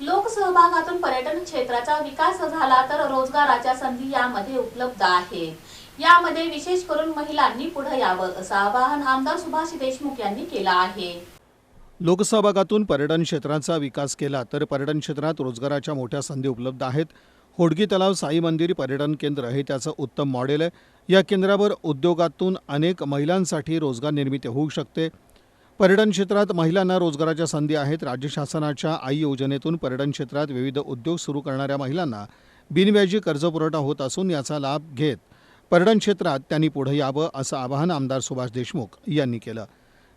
लोकसहभागातून पर्यटन क्षेत्राचा विकास झाला तर रोजगाराच्या संधी यामध्ये उपलब्ध आहेत. यामध्ये विशेष करून महिलांनी पुढे यावं असं आवाहन आमदार सुभाष देशमुख यांनी केलं आहे. लोकसहभागातून पर्यटन क्षेत्राचा विकास केला तर पर्यटन क्षेत्रात रोजगाराच्या मोठ्या संधी उपलब्ध आहेत. होडगी तलाव साई मंदिर पर्यटन केंद्र हे त्याचं उत्तम मॉडेल आहे. या केंद्रावर उद्योगातून अनेक महिलांसाठी रोजगार निर्मिती होऊ शकते. पर्यटन क्षेत्रात महिलांना रोजगाराच्या संधी आहेत. राज्य शासनाच्या आई योजनेतून पर्यटन क्षेत्रात विविध उद्योग सुरू करणाऱ्या महिलांना बिनव्याजी कर्जपुरवठा होत असून याचा लाभ घेत पर्यटन क्षेत्रात त्यांनी पुढे यावं असं आवाहन आमदार सुभाष देशमुख यांनी केलं.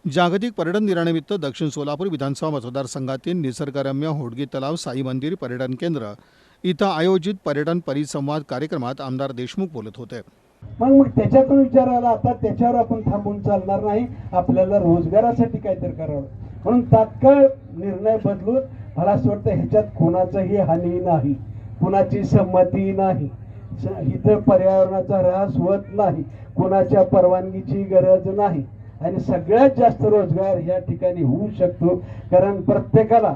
जागतिक पर्यटन दिनानिमित्त दक्षिण सोलापूर विधानसभा मतदारसंघातील निसर्गरम्य होडगी तलाव साई मंदिर पर्यटन केंद्र इथं आयोजित पर्यटन परिसंवाद कार्यक्रमात आमदार देशमुख बोलत होते. मग मग त्याच्यातून विचार आला आता त्याच्यावर आपण थांबून चालणार नाही. आपल्याला रोजगारासाठी काहीतरी करावं. म्हणून तात्काळ निर्णय बदलून मला असं वाटतं ह्याच्यात कोणाचंही हानी नाही. कुणाची संमती नाही. इथं पर्यावरणाचा ऱ्हास होत नाही. कुणाच्या परवानगीची गरज नाही. आणि सगळ्यात जास्त रोजगार या ठिकाणी होऊ शकतो. कारण प्रत्येकाला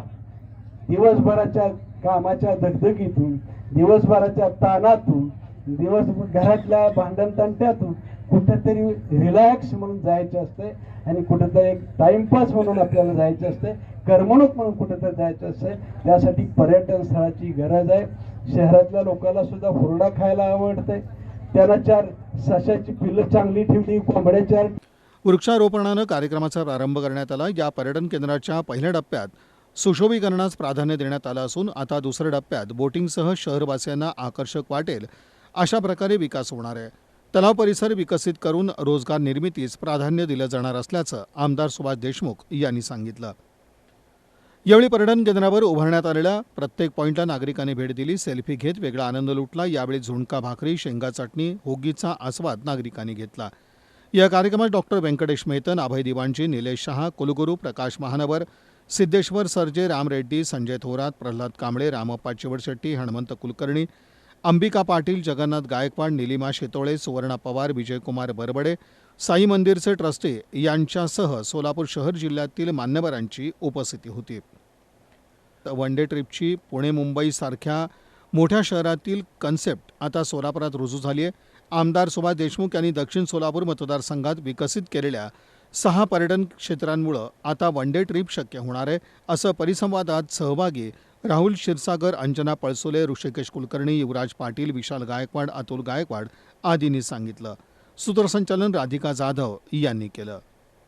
दिवसभराच्या कामाच्या दगदगीतून दिवसभराच्या ताणातून दिवस घरातल्या भांडण तंट्यातून कुठेतरी रिलॅक्स म्हणून जायचं असते आणि कुठेतरी एक टाइमपास म्हणून आपल्याला जायचं असते. करमणूक म्हणून कुठेतरी जायचं असते. त्यासाठी पर्यटन स्थळाची गरज आहे. शहरातल्या लोकांना सुद्धा हुरडा खायला आवडते. त्यांना चार सशाची पिल्लं चांगली ठेवली कोंबड्या चार वृक्षारोपणानं कार्यक्रमाचा प्रारंभ करण्यात आला. या पर्यटन केंद्राच्या पहिल्या टप्प्यात सुशोभीकरणास प्राधान्य देण्यात आलं असून आता दुसऱ्या टप्प्यात बोटिंगसह शहरवासियांना आकर्षक वाटेल अशा प्रकारे विकास होणार आहे. तलाव परिसर विकसित करून रोजगार निर्मितीस प्राधान्य दिलं जाणार असल्याचं आमदार सुभाष देशमुख यांनी सांगितलं. यावेळी पर्यटन केंद्रावर उभारण्यात आलेल्या प्रत्येक पॉईंटला नागरिकांनी भेट दिली सेल्फी घेत वेगळा आनंद लुटला यावेळी झुणका भाकरी शेंगा चटणी होगीचा आस्वाद नागरिकांनी घेतला. या कार्यक्रमात डॉक्टर व्यंकटेश मेहतन अभय दिवाणजी निलेश शहा कुलगुरू प्रकाश महानवर सिद्धेश्वर सरजे राम रेड्डी संजय थोरात प्रल्हाद कांबळे रामप्पा चिवडशेट्टी हनुमंत कुलकर्णी अंबिका पाटील जगन्नाथ गायकवाड निलिमा शेतोळे सुवर्णा पवार विजयकुमार बरबडे साई मंदिरचे ट्रस्टी यांच्यासह सोलापूर शहर जिल्ह्यातील मान्यवरांची उपस्थिती होती. वन डे ट्रिपची पुणे मुंबईसारख्या मोठ्या शहरातील कन्सेप्ट आता सोलापुरात रुजू झाली आहे आमदार सुभाष देशमुख यांनी दक्षिण सोलापूर मतदारसंघात विकसित केलेल्या सहा पर्यटन क्षेत्रांमुळं आता वन डे ट्रिप शक्य होणार आहे असं परिसंवादात सहभागी राहुल क्षीरसागर अंजना पळसोले ऋषिकेश कुलकर्णी युवराज पाटील विशाल गायकवाड अतुल गायकवाड आदींनी सांगितलं. सूत्रसंचालन राधिका जाधव यांनी केलं.